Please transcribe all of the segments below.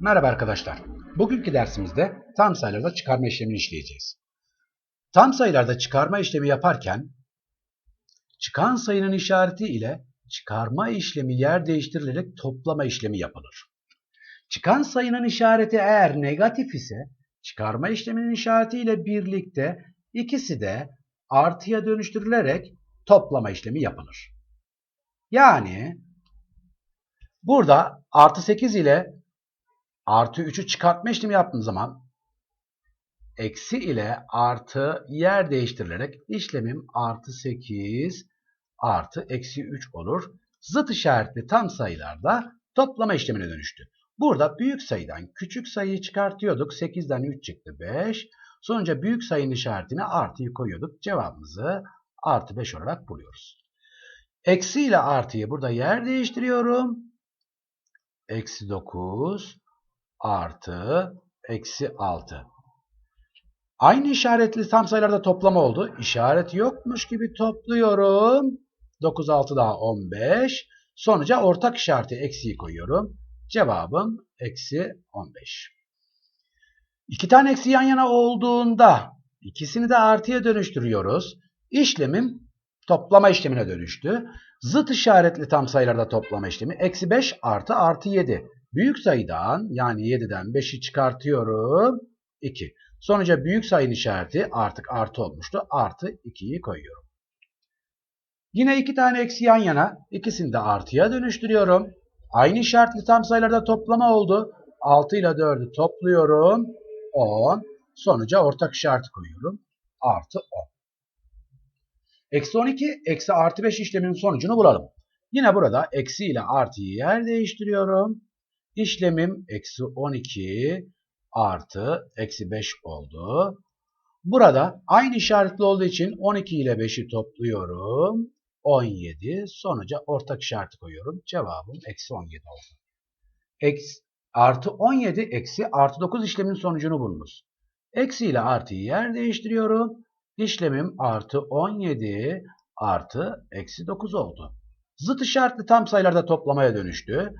Merhaba arkadaşlar. Bugünkü dersimizde tam sayılarda çıkarma işlemini işleyeceğiz. Tam sayılarda çıkarma işlemi yaparken çıkan sayının işareti ile çıkarma işlemi yer değiştirilerek toplama işlemi yapılır. Çıkan sayının işareti eğer negatif ise çıkarma işleminin işareti ile birlikte ikisi de artıya dönüştürülerek toplama işlemi yapılır. Yani burada artı 8 ile artı 3'ü çıkartma işlemi yaptığım zaman eksi ile artı yer değiştirilerek işlemim artı 8 artı eksi 3 olur. Zıt işaretli tam sayılarda toplama işlemine dönüştü. Burada büyük sayıdan küçük sayıyı çıkartıyorduk. 8'den 3 çıktı 5. Sonuca büyük sayının işaretine artıyı koyuyorduk. Cevabımızı artı 5 olarak buluyoruz. Eksi ile artıyı burada yer değiştiriyorum. Eksi 9 artı eksi 6. Aynı işaretli tam sayılarda toplama oldu. İşaret yokmuş gibi topluyorum. 9 6 daha 15. Sonuca ortak işareti eksiyi koyuyorum. Cevabım eksi 15. İki tane eksi yan yana olduğunda ikisini de artıya dönüştürüyoruz. İşlemim toplama işlemine dönüştü. Zıt işaretli tam sayılarda toplama işlemi. Eksi 5 artı artı 7. Büyük sayıdan yani 7'den 5'i çıkartıyorum. 2. Sonuca büyük sayının işareti artık artı olmuştu. Artı 2'yi koyuyorum. Yine iki tane eksi yan yana. ikisini de artıya dönüştürüyorum. Aynı işaretli tam sayılarda toplama oldu. 6 ile 4'ü topluyorum. 10. Sonuca ortak işareti koyuyorum. Artı 10. Eksi 12, eksi artı 5 işleminin sonucunu bulalım. Yine burada eksi ile artıyı yer değiştiriyorum. İşlemim eksi 12 artı eksi 5 oldu. Burada aynı işaretli olduğu için 12 ile 5'i topluyorum. 17. Sonuca ortak işareti koyuyorum. Cevabım eksi 17 oldu. Eksi, artı 17 eksi artı 9 işlemin sonucunu bulunuz. Eksi ile artıyı yer değiştiriyorum. İşlemim artı 17 artı eksi 9 oldu. Zıt işaretli tam sayılarda toplamaya dönüştü.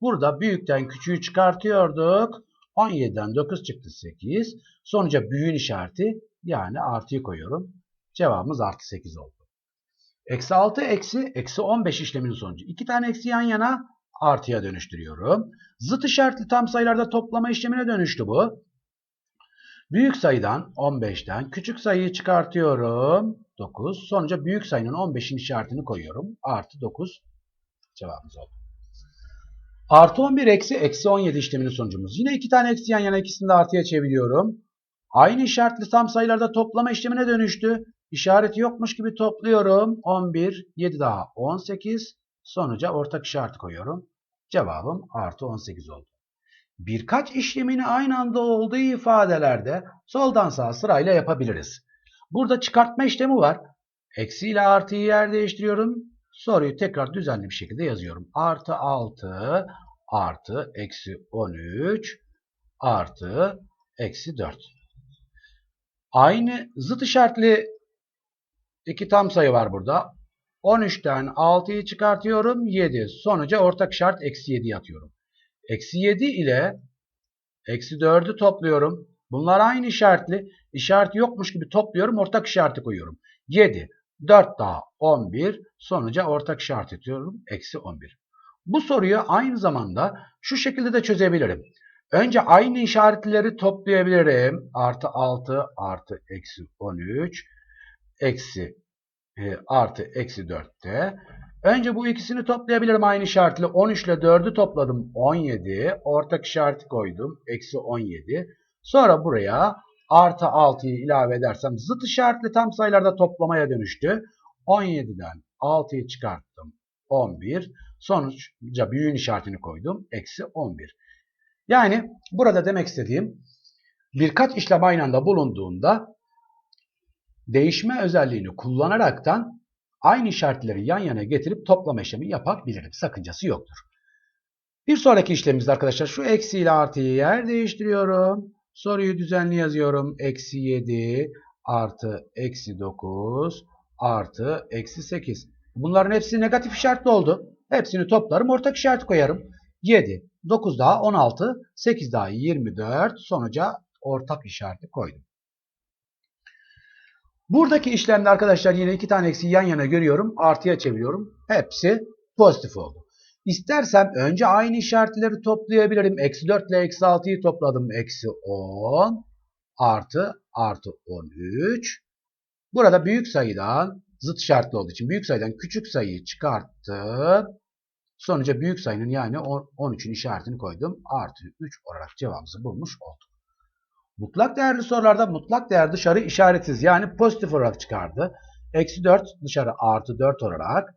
Burada büyükten küçüğü çıkartıyorduk. 17'den 9 çıktı 8. Sonuca büyüğün işareti yani artıyı koyuyorum. Cevabımız artı 8 oldu. Eksi 6 eksi eksi 15 işleminin sonucu. İki tane eksi yan yana artıya dönüştürüyorum. Zıt işaretli tam sayılarda toplama işlemine dönüştü bu. Büyük sayıdan 15'ten küçük sayıyı çıkartıyorum. 9. Sonuca büyük sayının 15'in işaretini koyuyorum. Artı 9 cevabımız oldu. Artı 11 eksi eksi 17 işleminin sonucumuz. Yine iki tane eksi yan yana ikisini de artıya çeviriyorum. Aynı işaretli tam sayılarda toplama işlemine dönüştü. İşareti yokmuş gibi topluyorum. 11, 7 daha 18. Sonuca ortak işaret koyuyorum. Cevabım artı 18 oldu. Birkaç işlemini aynı anda olduğu ifadelerde soldan sağa sırayla yapabiliriz. Burada çıkartma işlemi var. Eksi ile artıyı yer değiştiriyorum. Soruyu tekrar düzenli bir şekilde yazıyorum. Artı 6 artı eksi 13 artı eksi 4. Aynı zıt işaretli iki tam sayı var burada. 13'ten 6'yı çıkartıyorum. 7. Sonuca ortak işaret eksi 7 atıyorum. Eksi 7 ile eksi 4'ü topluyorum. Bunlar aynı işaretli. İşareti yokmuş gibi topluyorum. Ortak işareti koyuyorum. 7. 4 daha 11. Sonuca ortak işaret atıyorum. Eksi 11. Bu soruyu aynı zamanda şu şekilde de çözebilirim. Önce aynı işaretleri toplayabilirim. Artı 6 artı eksi 13 eksi e, artı eksi 4'te. Önce bu ikisini toplayabilirim aynı işaretle. 13 ile 4'ü topladım 17. Ortak işareti koydum. Eksi 17. Sonra buraya artı 6'yı ilave edersem zıt işaretli tam sayılarda toplamaya dönüştü. 17'den 6'yı çıkarttım. 11. Sonuçta büyüğün işaretini koydum. Eksi 11. Yani burada demek istediğim birkaç işlem aynı anda bulunduğunda değişme özelliğini kullanaraktan aynı işaretleri yan yana getirip toplama işlemi yapabilirim. Sakıncası yoktur. Bir sonraki işlemimizde arkadaşlar şu eksi ile artıyı yer değiştiriyorum. Soruyu düzenli yazıyorum. Eksi 7 artı eksi 9 artı eksi 8. Bunların hepsi negatif işaretli oldu. Hepsini toplarım ortak işaret koyarım. 7, 9 daha 16, 8 daha 24 sonuca ortak işareti koydum. Buradaki işlemde arkadaşlar yine iki tane eksi yan yana görüyorum. Artıya çeviriyorum. Hepsi pozitif oldu. İstersem önce aynı işaretleri toplayabilirim. Eksi 4 ile eksi 6'yı topladım. Eksi 10 artı artı 13. Burada büyük sayıdan zıt işaretli olduğu için büyük sayıdan küçük sayıyı çıkarttım. Sonuca büyük sayının yani 13'ün işaretini koydum. Artı 3 olarak cevabımızı bulmuş olduk. Mutlak değerli sorularda mutlak değer dışarı işaretsiz yani pozitif olarak çıkardı. Eksi 4 dışarı artı 4 olarak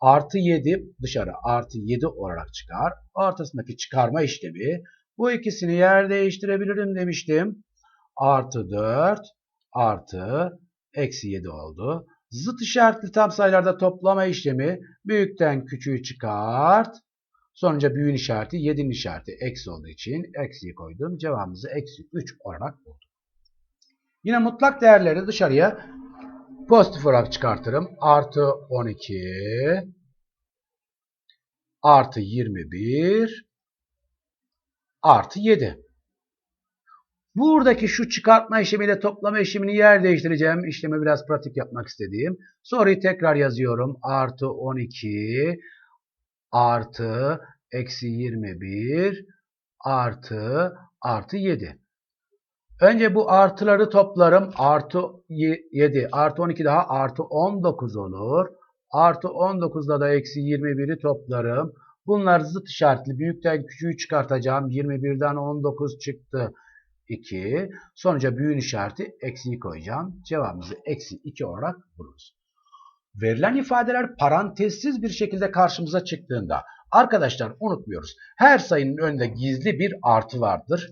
artı 7 dışarı artı 7 olarak çıkar. Ortasındaki çıkarma işlemi bu ikisini yer değiştirebilirim demiştim. Artı 4 artı eksi 7 oldu. Zıt işaretli tam sayılarda toplama işlemi büyükten küçüğü çıkart. Sonuca büyüğün işareti 7'nin işareti eksi olduğu için eksiyi koydum. Cevabımızı eksi 3 olarak buldum. Yine mutlak değerleri dışarıya pozitif olarak çıkartırım. Artı 12 artı 21 artı 7. Buradaki şu çıkartma işlemiyle toplama işlemini yer değiştireceğim. İşlemi biraz pratik yapmak istediğim. Soruyu tekrar yazıyorum. Artı 12 artı eksi 21 artı artı 7. Önce bu artıları toplarım. Artı 7 artı 12 daha artı 19 olur. Artı 19'da da eksi 21'i toplarım. Bunlar zıt işaretli. Büyükten küçüğü çıkartacağım. 21'den 19 çıktı. 2. Sonuca büyüğün işareti eksiyi koyacağım. Cevabımızı eksi 2 olarak buluruz. Verilen ifadeler parantezsiz bir şekilde karşımıza çıktığında arkadaşlar unutmuyoruz. Her sayının önünde gizli bir artı vardır.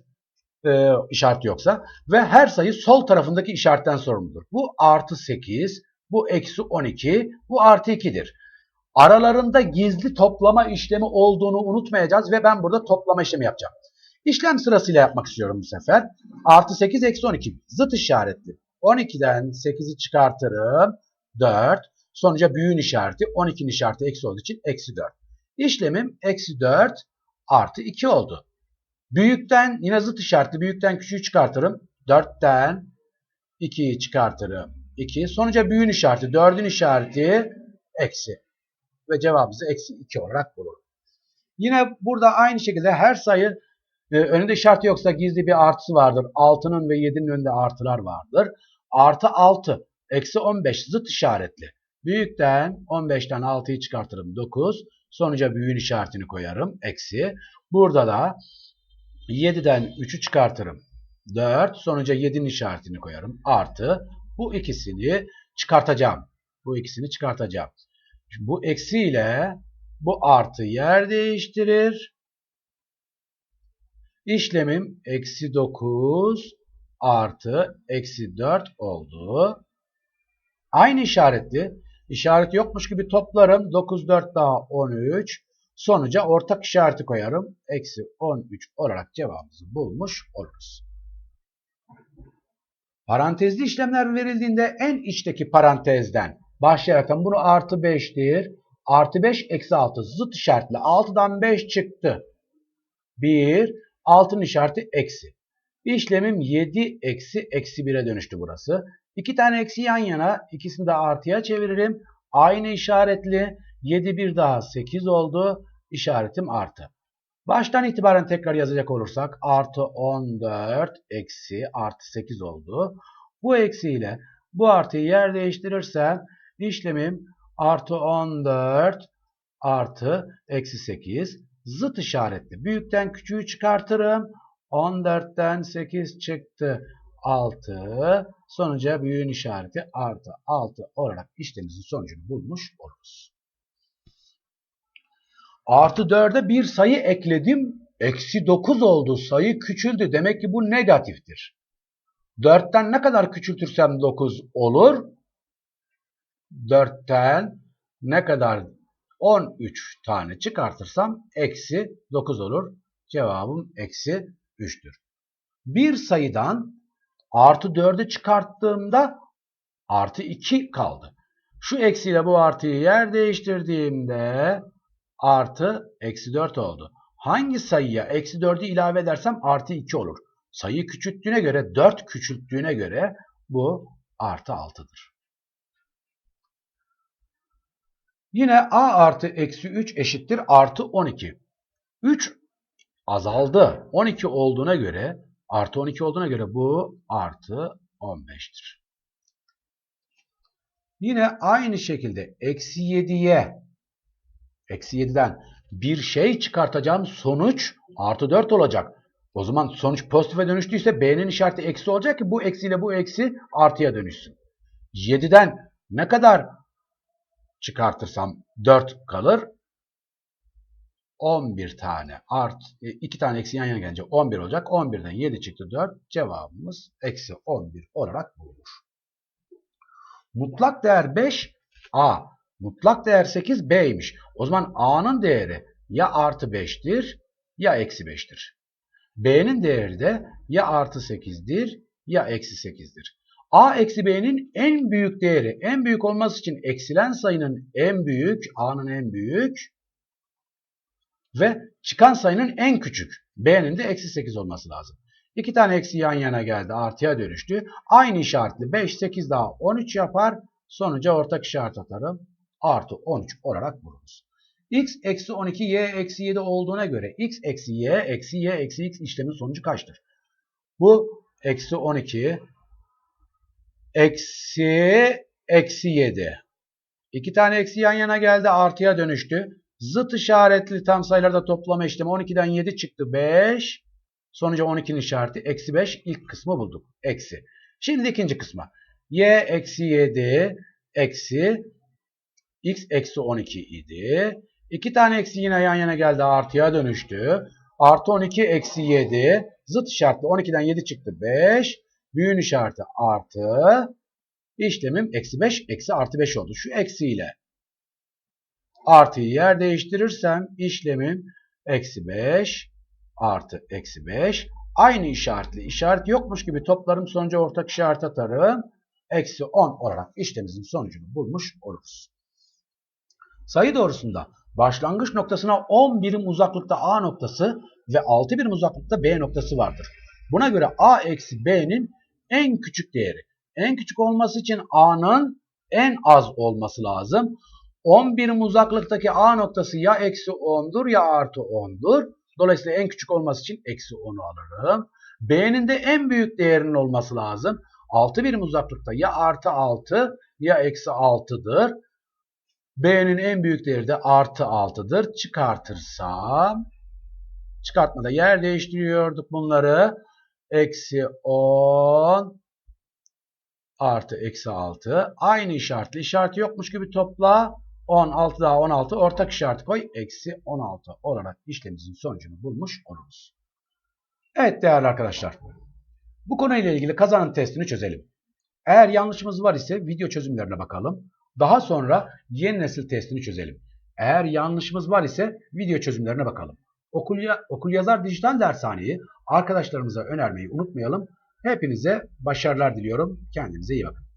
E, işaret yoksa ve her sayı sol tarafındaki işaretten sorumludur. Bu artı 8, bu eksi 12, bu artı 2'dir. Aralarında gizli toplama işlemi olduğunu unutmayacağız ve ben burada toplama işlemi yapacağım. İşlem sırasıyla yapmak istiyorum bu sefer. Artı 8 eksi 12 zıt işaretli. 12'den 8'i çıkartırım. 4. Sonuca büyüğün işareti 12'nin işareti eksi olduğu için eksi 4. İşlemim eksi 4 artı 2 oldu. Büyükten yine zıt işaretli büyükten küçüğü çıkartırım. 4'ten 2'yi çıkartırım. 2. Sonuca büyüğün işareti 4'ün işareti eksi. Ve cevabımızı eksi 2 olarak bulurum. Yine burada aynı şekilde her sayı e, önünde işareti yoksa gizli bir artısı vardır. 6'nın ve 7'nin önünde artılar vardır. Artı 6 eksi 15 zıt işaretli. Büyükten 15'ten 6'yı çıkartırım 9. Sonuca büyüğün işaretini koyarım. Eksi. Burada da 7'den 3'ü çıkartırım. 4. Sonuca 7'nin işaretini koyarım. Artı. Bu ikisini çıkartacağım. Bu ikisini çıkartacağım. Şimdi bu eksi ile bu artı yer değiştirir. İşlemim eksi 9 artı eksi 4 oldu. Aynı işaretli. İşaret yokmuş gibi toplarım. 9, 4 daha 13. Sonuca ortak işareti koyarım. Eksi 13 olarak cevabımızı bulmuş oluruz. Parantezli işlemler verildiğinde en içteki parantezden başlayarak bunu artı 5'tir. Artı 5 eksi 6 zıt işaretli. 6'dan 5 çıktı. 1. Altın işareti eksi. İşlemim 7 eksi eksi 1'e dönüştü burası. İki tane eksi yan yana ikisini de artıya çeviririm. Aynı işaretli 7 bir daha 8 oldu. İşaretim artı. Baştan itibaren tekrar yazacak olursak artı 14 eksi artı 8 oldu. Bu eksiyle bu artıyı yer değiştirirsem işlemim artı 14 artı eksi 8 zıt işaretli. Büyükten küçüğü çıkartırım. 14'ten 8 çıktı. 6. Sonuca büyüğün işareti artı 6 olarak işlemimizin sonucunu bulmuş oluruz. Artı 4'e bir sayı ekledim. Eksi 9 oldu. Sayı küçüldü. Demek ki bu negatiftir. 4'ten ne kadar küçültürsem 9 olur. 4'ten ne kadar 13 tane çıkartırsam eksi 9 olur. Cevabım eksi 3'tür. Bir sayıdan artı 4'ü çıkarttığımda artı 2 kaldı. Şu eksiyle bu artıyı yer değiştirdiğimde artı eksi 4 oldu. Hangi sayıya eksi 4'ü ilave edersem artı 2 olur. Sayı küçülttüğüne göre 4 küçülttüğüne göre bu artı 6'dır. Yine a artı eksi 3 eşittir artı 12. 3 azaldı. 12 olduğuna göre artı 12 olduğuna göre bu artı 15'tir. Yine aynı şekilde eksi 7'ye eksi 7'den bir şey çıkartacağım sonuç artı 4 olacak. O zaman sonuç pozitife dönüştüyse B'nin işareti eksi olacak ki bu eksiyle bu eksi artıya dönüşsün. 7'den ne kadar çıkartırsam 4 kalır. 11 tane art 2 tane eksi yan yana gelince 11 olacak. 11'den 7 çıktı 4. Cevabımız eksi 11 olarak bulunur. Mutlak değer 5 A. Mutlak değer 8 B'ymiş. O zaman A'nın değeri ya artı 5'tir ya eksi 5'tir. B'nin değeri de ya artı 8'dir ya eksi 8'dir. A eksi B'nin en büyük değeri, en büyük olması için eksilen sayının en büyük, A'nın en büyük ve çıkan sayının en küçük, B'nin de eksi 8 olması lazım. İki tane eksi yan yana geldi, artıya dönüştü. Aynı işaretli 5, 8 daha 13 yapar. Sonuca ortak işaret atarım. Artı 13 olarak buluruz. x eksi 12, y eksi 7 olduğuna göre x eksi y eksi y eksi x işlemin sonucu kaçtır? Bu eksi 12 eksi eksi 7. İki tane eksi yan yana geldi artıya dönüştü. Zıt işaretli tam sayılarda toplama işlemi 12'den 7 çıktı 5. Sonuca 12'nin işareti eksi 5 ilk kısmı bulduk. Eksi. Şimdi ikinci kısma. y eksi 7 eksi x eksi 12 idi. İki tane eksi yine yan yana geldi artıya dönüştü. Artı 12 eksi 7 zıt işaretli 12'den 7 çıktı 5. Büyüğün işareti artı. İşlemim eksi 5 eksi artı 5 oldu. Şu eksiyle artıyı yer değiştirirsem işlemim eksi 5 artı eksi 5. Aynı işaretli işaret yokmuş gibi toplarım sonuca ortak işaret atarım. Eksi 10 olarak işlemimizin sonucunu bulmuş oluruz. Sayı doğrusunda başlangıç noktasına 10 birim uzaklıkta A noktası ve 6 birim uzaklıkta B noktası vardır. Buna göre A eksi B'nin en küçük değeri. En küçük olması için A'nın en az olması lazım. 10 birim uzaklıktaki A noktası ya eksi 10'dur ya artı 10'dur. Dolayısıyla en küçük olması için eksi 10'u alırım. B'nin de en büyük değerinin olması lazım. 6 birim uzaklıkta ya artı 6 ya eksi 6'dır. B'nin en büyük değeri de artı 6'dır. Çıkartırsam çıkartmada yer değiştiriyorduk bunları. Eksi 10 artı eksi 6. Aynı işaretli. İşareti yokmuş gibi topla. 10, 6 daha 16. Ortak işareti koy. Eksi 16 olarak işlemimizin sonucunu bulmuş oluruz. Evet değerli arkadaşlar. Bu konuyla ilgili kazanım testini çözelim. Eğer yanlışımız var ise video çözümlerine bakalım. Daha sonra yeni nesil testini çözelim. Eğer yanlışımız var ise video çözümlerine bakalım. Okul, ya, okul yazar dijital dershaneyi arkadaşlarımıza önermeyi unutmayalım. Hepinize başarılar diliyorum. Kendinize iyi bakın.